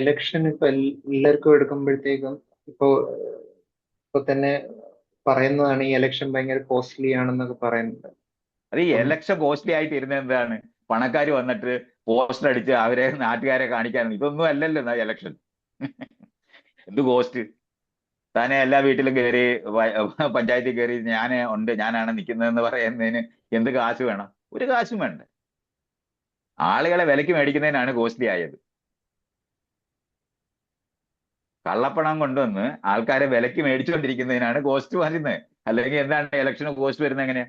Election ഇപ്പൊ എല്ലാവർക്കും എടുക്കുമ്പോഴത്തേക്കും ഇപ്പോ ഇപ്പൊ തന്നെ പറയുന്നതാണ് ഈ എലക്ഷൻ ഭയങ്കര കോസ്റ്റ്ലി ആണെന്നൊക്കെ പറയുന്നത് അത് ഈ എലക്ഷൻ കോസ്റ്റ്ലി ആയിട്ട് ഇരുന്ന എന്താണ് പണക്കാർ വന്നിട്ട് പോസ്റ്റർ അടിച്ച് അവരെ നാട്ടുകാരെ കാണിക്കാൻ ഇതൊന്നും അല്ലല്ലോ എലക്ഷൻ എന്ത് കോസ്റ്റ് താനെ എല്ലാ വീട്ടിലും കയറി പഞ്ചായത്തിൽ കയറി ഞാൻ ഉണ്ട് ഞാനാണ് നിൽക്കുന്നതെന്ന് പറയുന്നതിന് എന്ത് കാശ് വേണം? ഒരു കാശും വേണ്ട. ആളുകളെ വിലക്ക് മേടിക്കുന്നതിനാണ് കോസ്റ്റ്ലി ആയത്. കള്ളപ്പണം കൊണ്ടുവന്ന് ആൾക്കാരെ വിലക്ക് മേടിച്ചുകൊണ്ടിരിക്കുന്നതിനാണ് കോസ്റ്റ് വരുന്നത് അല്ലെങ്കിൽ എന്താണ് ഇലക്ഷന് കോസ്റ്റ് വരുന്നത് എങ്ങനെയാ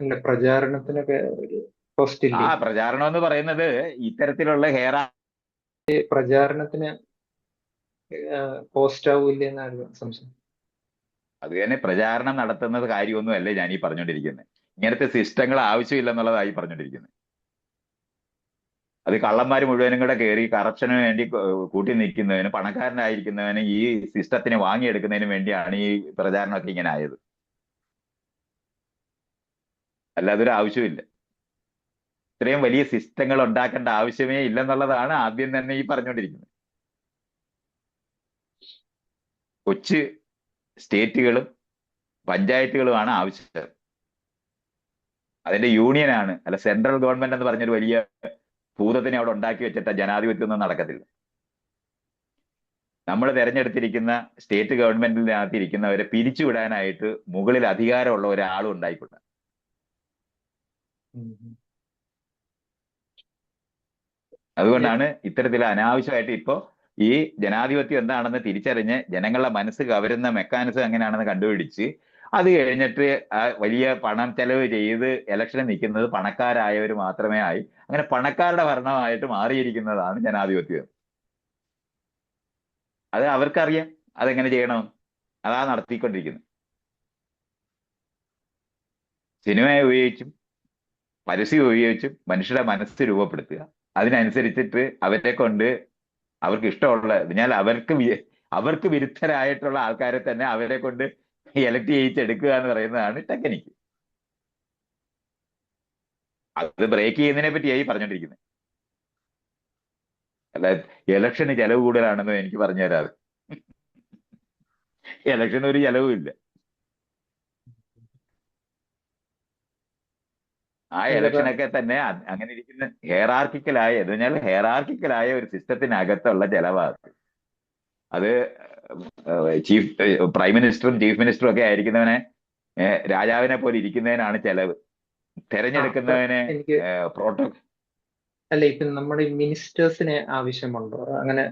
പ്രചാരണത്തിന് പ്രചാരണത്തിനൊക്കെ ആ പ്രചാരണം എന്ന് പറയുന്നത് ഇത്തരത്തിലുള്ള ഹെയർ പ്രചാരണത്തിന് കോസ്റ്റ് ആവൂല്ലേ എന്നാണ് സംശയം. അത് തന്നെ പ്രചാരണം നടത്തുന്നത് കാര്യമൊന്നുമല്ല ഞാൻ ഈ പറഞ്ഞുകൊണ്ടിരിക്കുന്നത് ഇങ്ങനത്തെ സിസ്റ്റങ്ങൾ ആവശ്യമില്ലെന്നുള്ളതായി പറഞ്ഞുകൊണ്ടിരിക്കുന്നത് അത് കള്ളന്മാർ മുഴുവനും കൂടെ കയറി കറപ്ഷന് വേണ്ടി കൂട്ടി നിൽക്കുന്നതിന് പണക്കാരനായിരിക്കുന്നതിന് ഈ സിസ്റ്റത്തിനെ വാങ്ങിയെടുക്കുന്നതിന് വേണ്ടിയാണ് ഈ പ്രചാരണമൊക്കെ ഇങ്ങനെ ആയത്. അല്ലാതെ ഒരു ആവശ്യമില്ല ഇത്രയും വലിയ സിസ്റ്റങ്ങൾ ഉണ്ടാക്കേണ്ട ആവശ്യമേ ഇല്ലെന്നുള്ളതാണ് ആദ്യം തന്നെ ഈ പറഞ്ഞുകൊണ്ടിരിക്കുന്നത്. കൊച്ച് സ്റ്റേറ്റുകളും പഞ്ചായത്തുകളുമാണ് ആവശ്യം. അതിന്റെ യൂണിയനാണ് അല്ല സെൻട്രൽ ഗവൺമെന്റ് എന്ന് പറഞ്ഞൊരു വലിയ ഭൂതത്തിനെ അവിടെ ഉണ്ടാക്കി വെച്ചിട്ട് ജനാധിപത്യം ഒന്നും നടക്കത്തില്ല നമ്മൾ തിരഞ്ഞെടുത്തിരിക്കുന്ന സ്റ്റേറ്റ് ഗവൺമെന്റിനകത്ത് ഇരിക്കുന്നവരെ പിരിച്ചുവിടാനായിട്ട് മുകളിൽ അധികാരമുള്ള ഒരാളും ഉണ്ടായിക്കൊണ്ട്. അതുകൊണ്ടാണ് ഇത്തരത്തിൽ അനാവശ്യമായിട്ട് ഇപ്പോ ഈ ജനാധിപത്യം എന്താണെന്ന് തിരിച്ചറിഞ്ഞ് ജനങ്ങളുടെ മനസ്സ് കവരുന്ന മെക്കാനിസം എങ്ങനെയാണെന്ന് കണ്ടുപിടിച്ച് അത് കഴിഞ്ഞിട്ട് വലിയ പണം ചെലവ് ചെയ്ത് ഇലക്ഷന് നിൽക്കുന്നത് പണക്കാരായവർ മാത്രമേ ആയി. അങ്ങനെ പണക്കാരുടെ ഭരണമായിട്ട് മാറിയിരിക്കുന്നതാണ് ജനാധിപത്യം. അത് അവർക്കറിയാം. അതെങ്ങനെ ചെയ്യണം? അതാ നടത്തിക്കൊണ്ടിരിക്കുന്നത്. സിനിമയെ ഉപയോഗിച്ചും പരസ്യം ഉപയോഗിച്ചും മനുഷ്യരുടെ മനസ്സ് രൂപപ്പെടുത്തുക. അതിനനുസരിച്ചിട്ട് അവരെ കൊണ്ട് അവർക്ക് ഇഷ്ടമുള്ള ഞാൻ അവർക്ക് അവർക്ക് വിരുദ്ധരായിട്ടുള്ള ആൾക്കാരെ തന്നെ അവരെ കൊണ്ട് എലക്ട് എടുക്കുക എന്ന് പറയുന്നതാണ് ടെക്നിക്ക് അത് ബ്രേക്ക് ചെയ്യുന്നതിനെ പറ്റിയായി പറഞ്ഞോണ്ടിരിക്കുന്നത് അല്ല ഇലക്ഷന് ചെലവ് കൂടുതലാണെന്ന് എനിക്ക് പറഞ്ഞു തരാതെ ഇലക്ഷന് ഒരു ചെലവും ഇല്ല. ആ ഇലക്ഷനൊക്കെ തന്നെ അങ്ങനെ ഇരിക്കുന്ന ഹെയറാർക്കിക്കലായ എന്ന് പറഞ്ഞാൽ ഹെയറാർക്കിക്കലായ ഒരു സിസ്റ്റത്തിനകത്തുള്ള ചെലവാണ്. അത് ചീഫ് പ്രൈം മിനിസ്റ്ററും ചീഫ് മിനിസ്റ്ററും ഒക്കെ ആയിരിക്കുന്നവനെ രാജാവിനെ പോലെ ഇരിക്കുന്നതിനാണ് ചെലവ്. തെരഞ്ഞെടുക്കുന്നവനെ പ്രോട്ടോ അല്ല ഇപ്പൊ നമ്മുടെ മിനിസ്റ്റേഴ്സിന് ആവശ്യമുണ്ടോ? അങ്ങനെ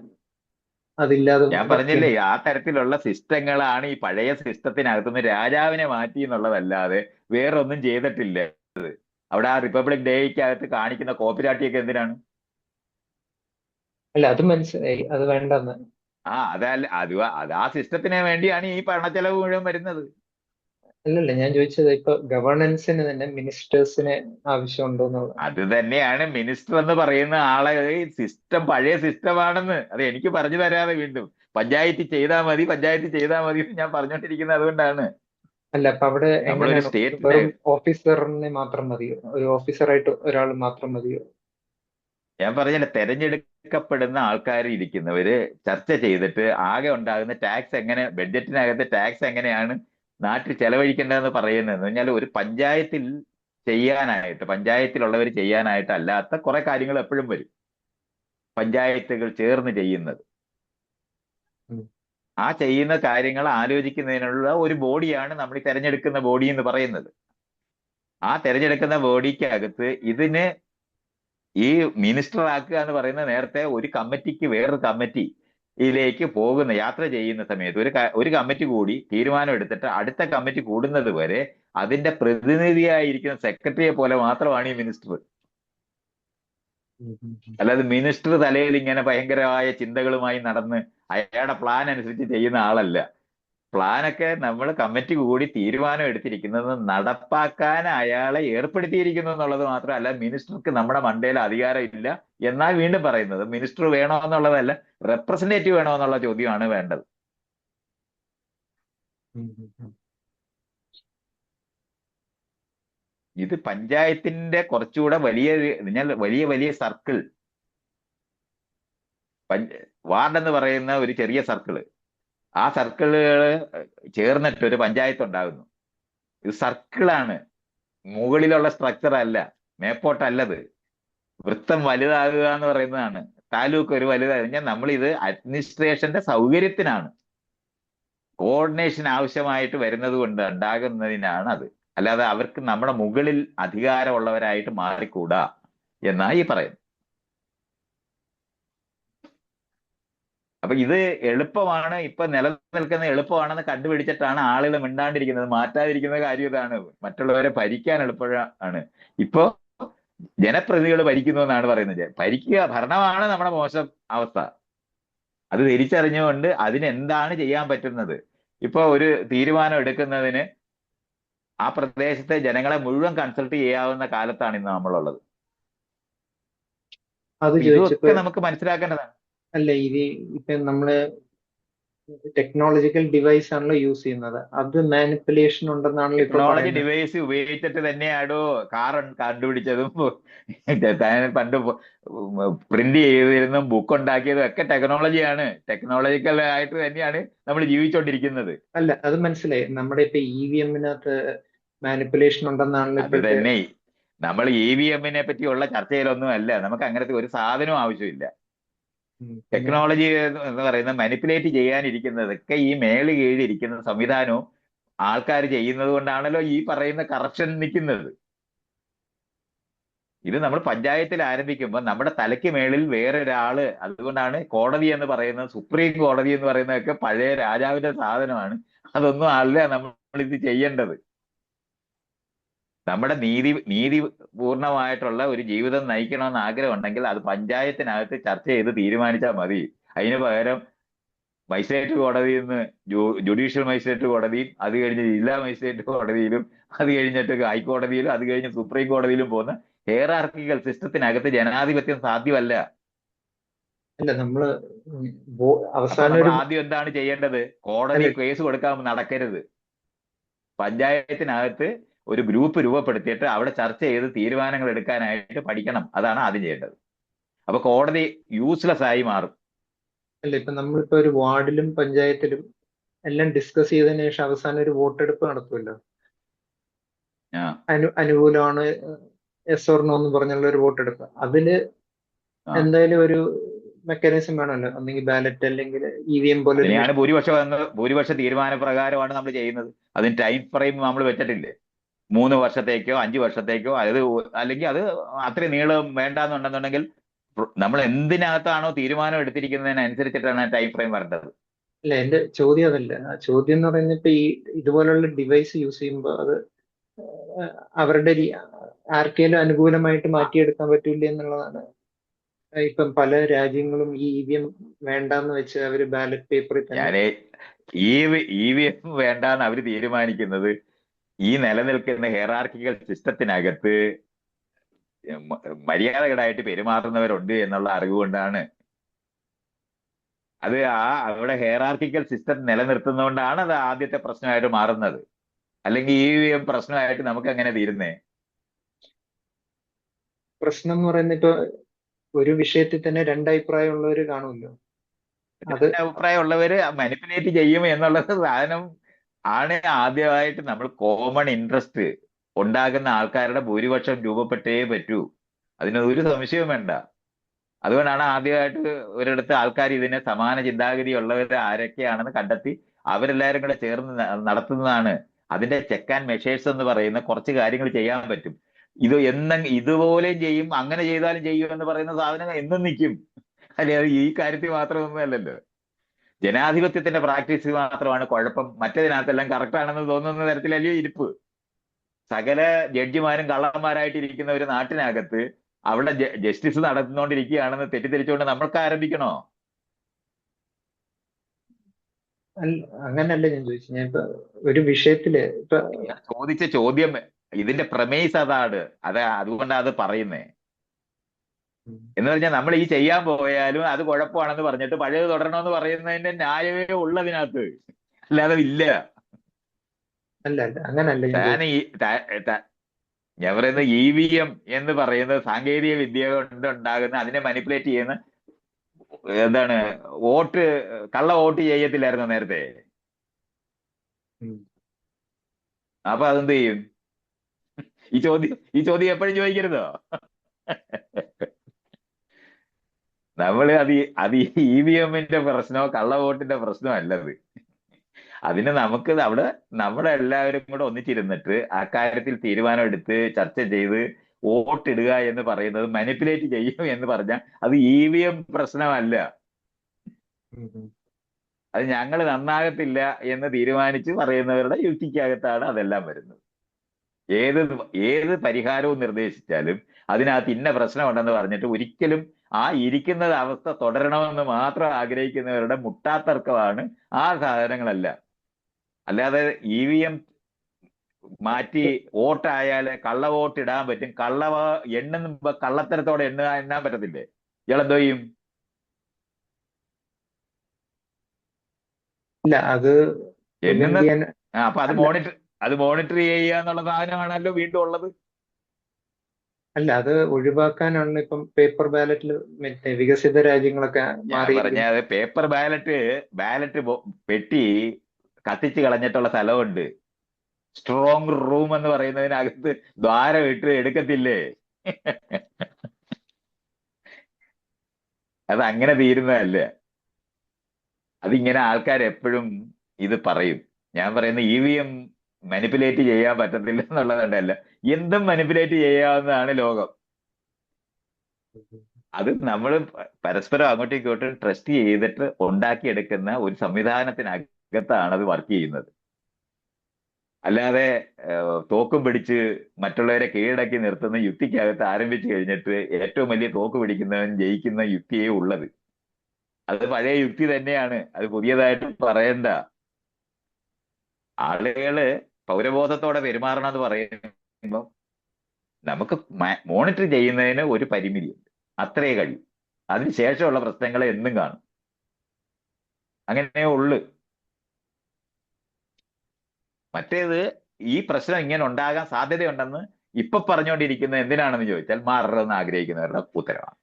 അതില്ലാതെ ഞാൻ പറഞ്ഞില്ലേ ആ തരത്തിലുള്ള സിസ്റ്റങ്ങളാണ് ഈ പഴയ സിസ്റ്റത്തിനകത്തുനിന്ന് രാജാവിനെ മാറ്റി എന്നുള്ളതല്ലാതെ വേറൊന്നും ചെയ്തിട്ടില്ല. അവിടെ ആ റിപ്പബ്ലിക് ഡേക്കകത്ത് കാണിക്കുന്ന കോപ്പിരാട്ടിയൊക്കെ എന്തിനാണ്? അല്ല അത് മനസ്സിലായി അത് വേണ്ടെന്ന്. ആ അതല്ല അത് അത് ആ സിസ്റ്റത്തിന് വേണ്ടിയാണ് ഈ പണച്ചെലവ് മുഴുവൻ വരുന്നത്. അല്ലല്ല ഞാൻ ചോദിച്ചത് ഇപ്പൊ ഗവർണൻസിന് തന്നെ മിനിസ്റ്റേഴ്സിന് ആവശ്യമുണ്ടോ എന്നുള്ളത് അത് തന്നെയാണ്. മിനിസ്റ്റർ എന്ന് പറയുന്ന ആളെ സിസ്റ്റം പഴയ സിസ്റ്റം ആണെന്ന് അത് എനിക്ക് പറഞ്ഞു തരാതെ വീണ്ടും. പഞ്ചായത്ത് ചെയ്താൽ മതി പഞ്ചായത്ത് ചെയ്താൽ മതി എന്ന് ഞാൻ പറഞ്ഞുകൊണ്ടിരിക്കുന്നത് അതുകൊണ്ടാണ്. അല്ല അപ്പൊ അവിടെ ഓഫീസറിനെ മാത്രം മതിയോ? ഒരു ഓഫീസറായിട്ട് ഒരാൾ മാത്രം മതിയോ? ഞാൻ പറഞ്ഞില്ല തെരഞ്ഞെടുക്കപ്പെടുന്ന ആൾക്കാർ ഇരിക്കുന്നവര് ചർച്ച ചെയ്തിട്ട് ആകെ ഉണ്ടാകുന്ന ടാക്സ് എങ്ങനെ ബഡ്ജറ്റിനകത്ത് ടാക്സ് എങ്ങനെയാണ് നാട്ടിൽ ചെലവഴിക്കേണ്ടതെന്ന് പറയുന്നത്. എന്ന് പറഞ്ഞാൽ ഒരു പഞ്ചായത്തിൽ ചെയ്യാനായിട്ട് പഞ്ചായത്തിലുള്ളവർ ചെയ്യാനായിട്ട് അല്ലാത്ത കുറെ കാര്യങ്ങൾ എപ്പോഴും വരും. പഞ്ചായത്തുകൾ ചേർന്ന് ചെയ്യുന്നത്. ആ ചെയ്യുന്ന കാര്യങ്ങൾ ആലോചിക്കുന്നതിനുള്ള ഒരു ബോഡിയാണ് നമ്മൾ തെരഞ്ഞെടുക്കുന്ന ബോഡി എന്ന് പറയുന്നത്. ആ തെരഞ്ഞെടുക്കുന്ന ബോഡിക്കകത്ത് ഇതിന് ഈ മിനിസ്റ്റർ ആക്കുക എന്ന് പറയുന്ന നേരത്തെ ഒരു കമ്മിറ്റിക്ക് വേറൊരു കമ്മിറ്റി ഇതിലേക്ക് പോകുന്ന യാത്ര ചെയ്യുന്ന സമയത്ത് ഒരു ഒരു കമ്മിറ്റി കൂടി തീരുമാനം എടുത്തിട്ട് അടുത്ത കമ്മിറ്റി കൂടുന്നത് വരെ അതിന്റെ പ്രതിനിധിയായിരിക്കുന്ന സെക്രട്ടറിയെ പോലെ മാത്രമാണ് ഈ മിനിസ്റ്റർ. അല്ലാതെ മിനിസ്റ്റർ തലയിൽ ഇങ്ങനെ ഭയങ്കരമായ ചിന്തകളുമായി നടന്ന് അയാളുടെ പ്ലാൻ അനുസരിച്ച് ചെയ്യുന്ന ആളല്ല. പ്ലാനൊക്കെ നമ്മൾ കമ്മിറ്റി കൂടി തീരുമാനം എടുത്തിരിക്കുന്നത് നടപ്പാക്കാൻ അയാളെ ഏർപ്പെടുത്തിയിരിക്കുന്നു എന്നുള്ളത് മാത്രമല്ല മിനിസ്റ്റർക്ക് നമ്മുടെ മണ്ടയിൽ അധികാരം ഇല്ല എന്നാൽ വീണ്ടും പറയുന്നത്. മിനിസ്റ്റർ വേണോ എന്നുള്ളതല്ല റെപ്രസെന്റേറ്റീവ് വേണോ എന്നുള്ള ചോദ്യമാണ് വേണ്ടത്. ഇത് പഞ്ചായത്തിന്റെ കുറച്ചുകൂടെ വലിയ വലിയ വലിയ സർക്കിൾ. വാർഡ് എന്ന് പറയുന്ന ഒരു ചെറിയ സർക്കിൾ. ആ സർക്കിളുകൾ ചേർന്നിട്ട് ഒരു പഞ്ചായത്ത് ഉണ്ടാകുന്നു ഇത് സർക്കിളാണ്. മുകളിലുള്ള സ്ട്രക്ചർ അല്ല. മേപ്പോട്ടല്ലത് വൃത്തം വലുതാകുക എന്ന് പറയുന്നതാണ്. താലൂക്ക് ഒരു വലുതാകുക നമ്മൾ ഇത് അഡ്മിനിസ്ട്രേഷന്റെ സൗകര്യത്തിനാണ്. കോർഡിനേഷൻ ആവശ്യമായിട്ട് വരുന്നത് കൊണ്ട് ഉണ്ടാകുന്നതിനാണ് അത്. അല്ലാതെ അവർക്ക് നമ്മുടെ മുകളിൽ അധികാരമുള്ളവരായിട്ട് മാറിക്കൂടാ എന്നാ ഈ പറയുന്നത്. അപ്പൊ ഇത് എളുപ്പമാണ് ഇപ്പൊ നിലനിൽക്കുന്ന എളുപ്പമാണെന്ന് കണ്ടുപിടിച്ചിട്ടാണ് ആളുകൾ മിണ്ടാണ്ടിരിക്കുന്നത് മാറ്റാതിരിക്കുന്ന കാര്യം ഇതാണ്. മറ്റുള്ളവരെ ഭരിക്കാൻ എളുപ്പമാണ്. ഇപ്പോ ജനപ്രതികൾ ഭരിക്കുന്നു എന്നാണ് പറയുന്നത്. ഭരിക്കുക ഭരണമാണ് നമ്മുടെ മോശം അവസ്ഥ. അത് തിരിച്ചറിഞ്ഞുകൊണ്ട് അതിനെന്താണ് ചെയ്യാൻ പറ്റുന്നത്? ഇപ്പൊ ഒരു തീരുമാനം എടുക്കുന്നതിന് ആ പ്രദേശത്തെ ജനങ്ങളെ മുഴുവൻ കൺസൾട്ട് ചെയ്യാവുന്ന കാലത്താണ് ഇന്ന് നമ്മളുള്ളത്. അത് ഇതൊക്കെ നമുക്ക് മനസ്സിലാക്കേണ്ടതാണ്. അല്ല ഇത് ഇപ്പൊ നമ്മൾ ടെക്നോളജിക്കൽ ഡിവൈസ് ആണല്ലോ യൂസ് ചെയ്യുന്നത്. അത് മാനിപ്പുലേഷൻ ഉണ്ടെന്നാണല്ലോ ടെക്നോളജി ഡിവൈസ് ഉപയോഗിച്ചിട്ട് തന്നെയാണോ കാർ കണ്ടുപിടിച്ചതും പണ്ട് പ്രിന്റ് ചെയ്തിരുന്ന ബുക്ക് ഉണ്ടാക്കിയതും ഒക്കെ ടെക്നോളജിയാണ് ടെക്നോളജിക്കൽ ആയിട്ട് തന്നെയാണ് നമ്മൾ ജീവിച്ചുകൊണ്ടിരിക്കുന്നത് അല്ല അത് മനസ്സിലായി. നമ്മുടെ ഇപ്പൊ ഇ വി എമ്മിനകത്ത് മാനിപ്പുലേഷൻ ഉണ്ടെന്നാണല്ലോ തന്നെ. നമ്മൾ ഇ വി എമ്മിനെ പറ്റിയുള്ള ചർച്ചയിലൊന്നും അല്ല. നമുക്ക് അങ്ങനത്തെ ഒരു സാധനവും ആവശ്യമില്ല. ടെക്നോളജി എന്ന് പറയുന്ന മാനിപ്പുലേറ്റ് ചെയ്യാനിരിക്കുന്നതൊക്കെ ഈ മേൾ കീഴിരിക്കുന്ന സംവിധാനവും ആൾക്കാർ ചെയ്യുന്നത് കൊണ്ടാണല്ലോ ഈ പറയുന്ന കറപ്ഷൻ നിൽക്കുന്നത് ഇത് നമ്മൾ പഞ്ചായത്തിൽ ആരംഭിക്കുമ്പോൾ നമ്മുടെ തലയ്ക്ക് മേളിൽ വേറെ വേറൊരാൾ അതുകൊണ്ടാണ് കോടതി എന്ന് പറയുന്നത് സുപ്രീം കോടതി എന്ന് പറയുന്നതൊക്കെ പഴയ രാജാവിന്റെ സാധനമാണ്. അതൊന്നും അല്ല നമ്മൾ ഇത് ചെയ്യേണ്ടത്. നമ്മുടെ നീതി നീതി പൂർണമായിട്ടുള്ള ഒരു ജീവിതം നയിക്കണമെന്ന് ആഗ്രഹമുണ്ടെങ്കിൽ അത് പഞ്ചായത്തിനകത്ത് ചർച്ച ചെയ്ത് തീരുമാനിച്ചാൽ മതി. അതിന് പകരം മജിസ്ട്രേറ്റ് കോടതിയിൽ നിന്ന് ജുഡീഷ്യൽ മജിസ്ട്രേറ്റ് കോടതിയും അത് കഴിഞ്ഞ് ജില്ലാ മജിസ്ട്രേറ്റ് കോടതിയിലും അത് കഴിഞ്ഞിട്ട് ഹൈക്കോടതിയിലും അത് കഴിഞ്ഞ് സുപ്രീം കോടതിയിലും പോകുന്ന ഹെയറാർക്കിക്കൽ സിസ്റ്റത്തിനകത്ത് ജനാധിപത്യം സാധ്യമല്ല. അല്ല നമ്മൾ അവസാനം ആദ്യം എന്താണ് ചെയ്യേണ്ടത്? കോടതി കേസ് കൊടുക്കാൻ നടക്കരുത്. പഞ്ചായത്തിനകത്ത് ഒരു ഗ്രൂപ്പ് രൂപപ്പെടുത്തിയിട്ട് അവിടെ ചർച്ച ചെയ്ത് തീരുമാനങ്ങൾ എടുക്കാനായിട്ട് പഠിക്കണം. അതാണ് ആദ്യം ചെയ്യേണ്ടത്. അപ്പൊ കോടതി യൂസ്ലെസ് ആയി മാറും. അല്ല ഇപ്പൊ നമ്മളിപ്പോ ഒരു വാർഡിലും പഞ്ചായത്തിലും എല്ലാം ഡിസ്കസ് ചെയ്തതിനു ശേഷം അവസാനം ഒരു വോട്ടെടുപ്പ് നടത്തുമല്ലോ? അനു അനുകൂലമാണ് എസ് ഓർ നോ എന്ന് പറഞ്ഞുള്ള ഒരു വോട്ടെടുപ്പ്. അതിൽ. എന്തായാലും ഒരു മെക്കാനിസം വേണമല്ലോ? അല്ലെങ്കിൽ ബാലറ്റ് അല്ലെങ്കിൽ ഇ വി എം പോലെ ഭൂരിപക്ഷം ഭൂരിപക്ഷ തീരുമാന പ്രകാരമാണ് നമ്മൾ ചെയ്യുന്നത്. അതിന് ടൈം ഫ്രെയിം നമ്മൾ വെച്ചിട്ടില്ലേ? മൂന്ന് വർഷത്തേക്കോ അഞ്ച് വർഷത്തേക്കോ അത് അല്ലെങ്കിൽ അത് അത്രയും നീളം വേണ്ടാന്നുണ്ടെന്നുണ്ടെങ്കിൽ നമ്മൾ എന്തിനകത്താണോ തീരുമാനം എടുത്തിരിക്കുന്നതിനനുസരിച്ചിട്ടാണ് ടൈം ഫ്രെയിം വരേണ്ടത്. അല്ല എന്റെ ചോദ്യം അതല്ല. ചോദ്യം എന്ന് പറയുന്നത് ഈ ഇതുപോലുള്ള ഡിവൈസ് യൂസ് ചെയ്യുമ്പോൾ അത് അവരുടെ ആർക്കെങ്കിലും അനുകൂലമായിട്ട് മാറ്റിയെടുക്കാൻ പറ്റില്ല എന്നുള്ളതാണ്. ഇപ്പം പല രാജ്യങ്ങളും ഈ ഇ വി എം വേണ്ടെന്ന് വെച്ച് അവർ ബാലറ്റ് പേപ്പറിൽ ഇ വി എം വേണ്ടാന്ന് അവർ തീരുമാനിക്കുന്നത് ഈ നിലനിൽക്കുന്ന ഹെയറാർക്കിക്കൽ സിസ്റ്റത്തിനകത്ത് മര്യാദകളായിട്ട് പെരുമാറുന്നവരുണ്ട് എന്നുള്ള അറിവ് കൊണ്ടാണ്. അത് ആ അവിടെ ഹെയറാർക്കിക്കൽ സിസ്റ്റം നിലനിർത്തുന്നതുകൊണ്ടാണ് അത് ആദ്യത്തെ പ്രശ്നമായിട്ട് മാറുന്നത്. അല്ലെങ്കിൽ ഈ പ്രശ്നമായിട്ട് നമുക്ക് അങ്ങനെ തീരുന്നേ? പ്രശ്നം എന്ന് പറയുന്നത് ഇപ്പൊ ഒരു വിഷയത്തിൽ തന്നെ രണ്ടഭിപ്രായമുള്ളവർ കാണുമല്ലോ. അത് അഭിപ്രായമുള്ളവര് മാനിപ്പുലേറ്റ് ചെയ്യും എന്നുള്ളത് സാധനം ആണ് ആദ്യമായിട്ട് നമ്മൾ കോമൺ ഇൻട്രസ്റ്റ് ഉണ്ടാകുന്ന ആൾക്കാരുടെ ഭൂരിപക്ഷം രൂപപ്പെട്ടേ പറ്റൂ. അതിന് ഒരു സംശയവും വേണ്ട. അതുകൊണ്ടാണ് ആദ്യമായിട്ട് ഒരിടത്ത് ആൾക്കാർ ഇതിനെ സമാന ചിന്താഗതി ഉള്ളവർ ആരൊക്കെയാണെന്ന് കണ്ടെത്തി അവരെല്ലാവരും കൂടെ ചേർന്ന് നടത്തുന്നതാണ്. അതിന്റെ ചെക്ക് ആൻഡ് മെഷേഴ്സ് എന്ന് പറയുന്ന കുറച്ച് കാര്യങ്ങൾ ചെയ്യാൻ പറ്റും. ഇത് എന്നും ഇതുപോലെയും ചെയ്യും അങ്ങനെ ചെയ്താലും ചെയ്യും എന്ന് പറയുന്ന സാധനം എന്നും നിൽക്കും. അല്ലെ? ഈ കാര്യത്തിൽ മാത്രമൊന്നും അല്ലല്ലോ. ജനാധിപത്യത്തിന്റെ പ്രാക്ടീസ് മാത്രമാണ് കുഴപ്പം. മറ്റേതിനകത്തെല്ലാം കറക്റ്റ് ആണെന്ന് തോന്നുന്ന തരത്തിലല്ലേ ഇരിപ്പ്. സകല ജഡ്ജിമാരും കള്ളന്മാരായിട്ട് ഇരിക്കുന്ന ഒരു നാട്ടിനകത്ത് അവിടെ ജസ്റ്റിസ് നടന്നുകൊണ്ടിരിക്കുകയാണെന്ന് തെറ്റിദ്ധരിച്ചുകൊണ്ട് നമ്മൾക്ക് ആരംഭിക്കണോ? അങ്ങനല്ല ഞാൻ ചോദിച്ചു. ഞാൻ ഒരു വിഷയത്തിൽ ഇപ്പൊ ചോദിച്ച ചോദ്യം ഇതിന്റെ പ്രമേയസ് അതാണ്. അത് അതുകൊണ്ടാണ് അത് പറയുന്നേ. എന്ന് പറഞ്ഞാൽ നമ്മൾ ഈ ചെയ്യാൻ പോയാലും അത് കുഴപ്പമാണെന്ന് പറഞ്ഞിട്ട് പഴയത് തുടരണമെന്ന് പറയുന്നതിന്റെ ന്യായമേ ഉള്ളതിനകത്ത്. അല്ലാതെ ഇല്ല. അങ്ങനല്ല ഞാൻ പറയുന്ന പറയുന്നത് ഇ വി എം എന്ന് പറയുന്നത് സാങ്കേതിക വിദ്യ കൊണ്ട് ഉണ്ടാകുന്ന അതിനെ മനിപ്പുലേറ്റ് ചെയ്യുന്ന എന്താണ് വോട്ട് കള്ള വോട്ട് ചെയ്യത്തില്ലായിരുന്നു നേരത്തെ. അപ്പൊ അതെന്ത് ചെയ്യും? ഈ ചോദ്യം ഈ ചോദ്യം എപ്പോഴും ചോദിക്കരുതോ? നമ്മൾ അത് അത് ഇ വി എമ്മിന്റെ പ്രശ്നമോ കള്ള വോട്ടിന്റെ പ്രശ്നമോ അല്ലത്. അതിന് നമുക്ക് അവിടെ നമ്മുടെ എല്ലാവരും കൂടെ ഒന്നിച്ചിരുന്നിട്ട് ആ കാര്യത്തിൽ തീരുമാനം എടുത്ത് ചർച്ച ചെയ്ത് വോട്ടിടുക എന്ന് പറയുന്നത് മാനിപ്പുലേറ്റ് ചെയ്യും എന്ന് പറഞ്ഞാൽ അത് ഇ വി എം പ്രശ്നമല്ല. അത് ഞങ്ങൾ നന്നാകത്തില്ല എന്ന് തീരുമാനിച്ച് പറയുന്നവരുടെ യുക്തിക്കകത്താണ് അതെല്ലാം വരുന്നത്. ഏത് ഏത് പരിഹാരവും നിർദ്ദേശിച്ചാലും അതിനകത്ത് ഇന്ന പ്രശ്നമുണ്ടെന്ന് പറഞ്ഞിട്ട് ഒരിക്കലും ആ ഇരിക്കുന്ന അവസ്ഥ തുടരണമെന്ന് മാത്രം ആഗ്രഹിക്കുന്നവരുടെ മുട്ടാത്തർക്കമാണ് ആ സാധനങ്ങളല്ല. അല്ലാതെ ഇ വി എം മാറ്റി വോട്ടായാൽ കള്ള വോട്ട് ഇടാൻ പറ്റും. കള്ള എണ്ണുന്ന എണ്ണുമ്പോ കള്ളത്തരത്തോടെ എണ്ണ എണ്ണാൻ പറ്റത്തില്ലേ? ഇയാളെന്തോ ചെയ്യും? അത് എണ്ണുന്ന അപ്പൊ അത് മോണിറ്റർ അത് മോണിറ്റർ ചെയ്യുക എന്നുള്ള സാധനമാണല്ലോ വീണ്ടും ഉള്ളത്. അല്ല അത് ഒഴിവാക്കാനാണ് ഇപ്പം പേപ്പർ ബാലറ്റിൽ മറ്റേ വികസിത രാജ്യങ്ങളൊക്കെ മാറി പറഞ്ഞത് പേപ്പർ ബാലറ്റ് ബാലറ്റ് പെട്ടി കത്തിച്ച് കളഞ്ഞിട്ടുള്ള സ്ഥലമുണ്ട് സ്ട്രോങ് റൂം എന്ന് പറയുന്നതിനകത്ത് ദ്വാരം ഇട്ട് എടുക്കത്തില്ലേ? അത് അങ്ങനെ തീരുന്നതല്ല. അതിങ്ങനെ ആൾക്കാർ എപ്പോഴും ഇത് പറയും. ഞാൻ പറയുന്ന ഇ വി എം മനിപ്പുലേറ്റ് ചെയ്യാൻ പറ്റത്തില്ല എന്നുള്ളതുകൊണ്ടല്ല എന്തും മനിപ്പുലേറ്റ് ചെയ്യാവുന്നതാണ് ലോകം. അത് നമ്മൾ പരസ്പരം അങ്ങോട്ടും ഇങ്ങോട്ടും ട്രസ്റ്റ് ചെയ്തിട്ട് ഉണ്ടാക്കിയെടുക്കുന്ന ഒരു സംവിധാനത്തിനകത്താണ് അത് വർക്ക് ചെയ്യുന്നത്. അല്ലാതെ തോക്കും പിടിച്ച് മറ്റുള്ളവരെ കീഴടക്കി നിർത്തുന്ന യുക്തിക്കകത്ത് ആരംഭിച്ചു കഴിഞ്ഞിട്ട് ഏറ്റവും വലിയ തോക്ക് പിടിക്കുന്നവൻ ജയിക്കുന്ന യുക്തിയേ ഉള്ളത്. അത് പഴയ യുക്തി തന്നെയാണ്. അത് പുതിയതായിട്ട് പറയണ്ട. ആളുകൾ പൗരബോധത്തോടെ പെരുമാറണം എന്ന് പറയുമ്പോൾ നമുക്ക് മോണിറ്റർ ചെയ്യുന്നതിന് ഒരു പരിമിതിയുണ്ട്. അത്രേ കഴിയും. അതിനുശേഷമുള്ള പ്രശ്നങ്ങളെ എന്നും കാണും. അങ്ങനെ ഉള്ളു. മറ്റേത് ഈ പ്രശ്നം ഇങ്ങനെ ഉണ്ടാകാൻ സാധ്യതയുണ്ടെന്ന് ഇപ്പൊ പറഞ്ഞുകൊണ്ടിരിക്കുന്നത് എന്തിനാണെന്ന് ചോദിച്ചാൽ മാറണമെന്ന് ആഗ്രഹിക്കുന്നവരുടെ ഉത്തരവാണ്.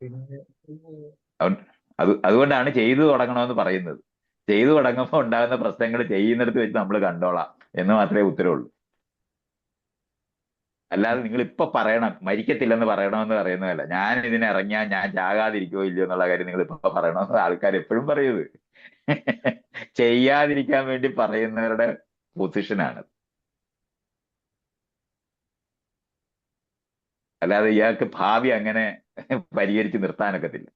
പിന്നെ അത് അതുകൊണ്ടാണ് ചെയ്തു തുടങ്ങണമെന്ന് പറയുന്നത്. ചെയ്തു തുടങ്ങുമ്പോൾ ഉണ്ടാകുന്ന പ്രശ്നങ്ങൾ ചെയ്യുന്നിടത്ത് വെച്ച് നമ്മൾ കണ്ടോളാം എന്ന് മാത്രമേ ഉത്തരവുള്ളൂ. അല്ലാതെ നിങ്ങൾ ഇപ്പൊ പറയണം മരിക്കത്തില്ലെന്ന് പറയണമെന്ന് പറയുന്നതല്ല. ഞാൻ ഇതിനെ ഇറങ്ങിയാൽ ഞാൻ ചാകാതിരിക്കോ ഇല്ലയോ എന്നുള്ള കാര്യം നിങ്ങൾ ഇപ്പൊ പറയണമെന്ന് ആൾക്കാർ എപ്പോഴും പറയുന്നത്. ചെയ്യാതിരിക്കാൻ വേണ്ടി പറയുന്നവരുടെ പൊസിഷനാണ് അല്ലാതെ ഇയാൾക്ക് ഭാവി അങ്ങനെ പരിഹരിച്ച് നിർത്താനൊക്കത്തില്ല.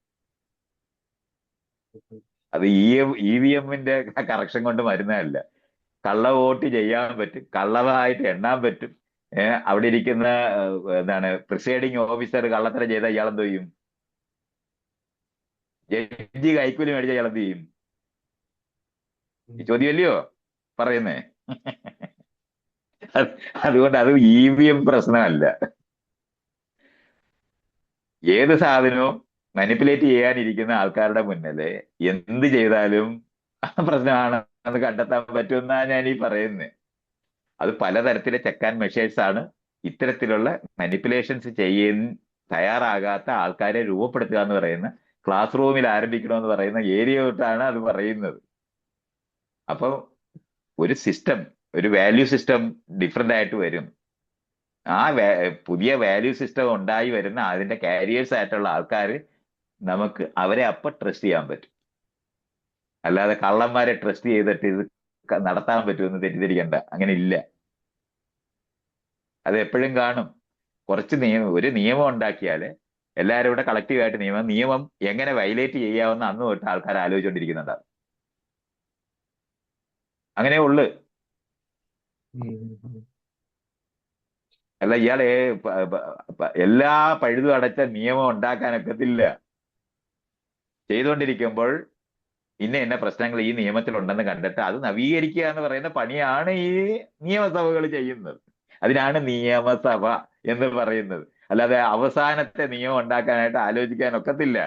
അത് ഇ ഇ വി എമ്മിന്റെ കറക്ഷൻ കൊണ്ട് വരുന്നതല്ല. കള്ള വോട്ട് ചെയ്യാൻ പറ്റും കള്ളതായിട്ട് എണ്ണാൻ പറ്റും. ഏഹ് അവിടെ ഇരിക്കുന്ന എന്താണ് പ്രിസൈഡിങ് ഓഫീസർ കള്ളത്തരം ചെയ്താൽ ഇയാൾ എന്ത് ചെയ്യും? ജഡ്ജി കൈക്കൂലി മേടിച്ച ഇയാൾ എന്ത് ചെയ്യും? ചോദ്യമല്ലയോ? പറയുന്നേ. അത് അതുകൊണ്ട് അത് ഇ വി എം പ്രശ്നമല്ല. ഏത് സാധനവും മാനിപ്പുലേറ്റ് ചെയ്യാനിരിക്കുന്ന ആൾക്കാരുടെ മുന്നിൽ എന്ത് ചെയ്താലും പ്രശ്നമാണ്. അത് കണ്ടെത്താൻ പറ്റുമെന്നാണ് ഞാൻ ഈ പറയുന്നത് അത് പലതരത്തിലെ ചെക്ക് ആൻഡ് മെഷേഴ്സ് ആണ് ഇത്തരത്തിലുള്ള മാനിപ്പുലേഷൻസ് ചെയ്യാൻ തയ്യാറാകാത്ത ആൾക്കാരെ രൂപപ്പെടുത്തുക എന്ന് പറയുന്ന ക്ലാസ് റൂമിൽ ആരംഭിക്കണമെന്ന് പറയുന്ന ഏരിയ തൊട്ടാണ് അത് പറയുന്നത്. അപ്പൊ ഒരു സിസ്റ്റം ഒരു വാല്യൂ സിസ്റ്റം ഡിഫറെന്റ് ആയിട്ട് വരും. ആ പുതിയ വാല്യൂ സിസ്റ്റം ഉണ്ടായി വരുന്ന അതിന്റെ കാരിയേഴ്സ് ആയിട്ടുള്ള ആൾക്കാർ നമുക്ക് അവരെ അപ്പൊ ട്രസ്റ്റ് ചെയ്യാൻ പറ്റും. അല്ലാതെ കള്ളന്മാരെ ട്രസ്റ്റ് ചെയ്തിട്ട് ഇത് നടത്താൻ പറ്റുമെന്ന് തെറ്റിദ്ധരിക്കണ്ട. അങ്ങനെ ഇല്ല. അത് എപ്പോഴും കാണും. കുറച്ച് നിയമം ഒരു നിയമം ഉണ്ടാക്കിയാൽ എല്ലാവരും ഇവിടെ കളക്റ്റീവായിട്ട് നിയമം നിയമം എങ്ങനെ വയലേറ്റ് ചെയ്യാമെന്ന് അന്ന് തൊട്ട് ആൾക്കാർ ആലോചിച്ചുകൊണ്ടിരിക്കുന്നുണ്ടാവും അങ്ങനെ ഉള്ളു. അല്ല ഇയാളെ എല്ലാ പഴുതും അടച്ച നിയമം ഉണ്ടാക്കാനൊക്കത്തില്ല ചെയ്തുകൊണ്ടിരിക്കുമ്പോൾ ഇന്ന ഇന്ന പ്രശ്നങ്ങൾ ഈ നിയമത്തിലുണ്ടെന്ന് കണ്ടിട്ട് അത് നവീകരിക്കുക എന്ന് പറയുന്ന പണിയാണ് ഈ നിയമസഭകൾ ചെയ്യുന്നത്. അതിനാണ് നിയമസഭ എന്ന് പറയുന്നത്. അല്ലാതെ അവസാനത്തെ നിയമം ഉണ്ടാക്കാനായിട്ട് ആലോചിക്കാൻ ഒക്കത്തില്ല.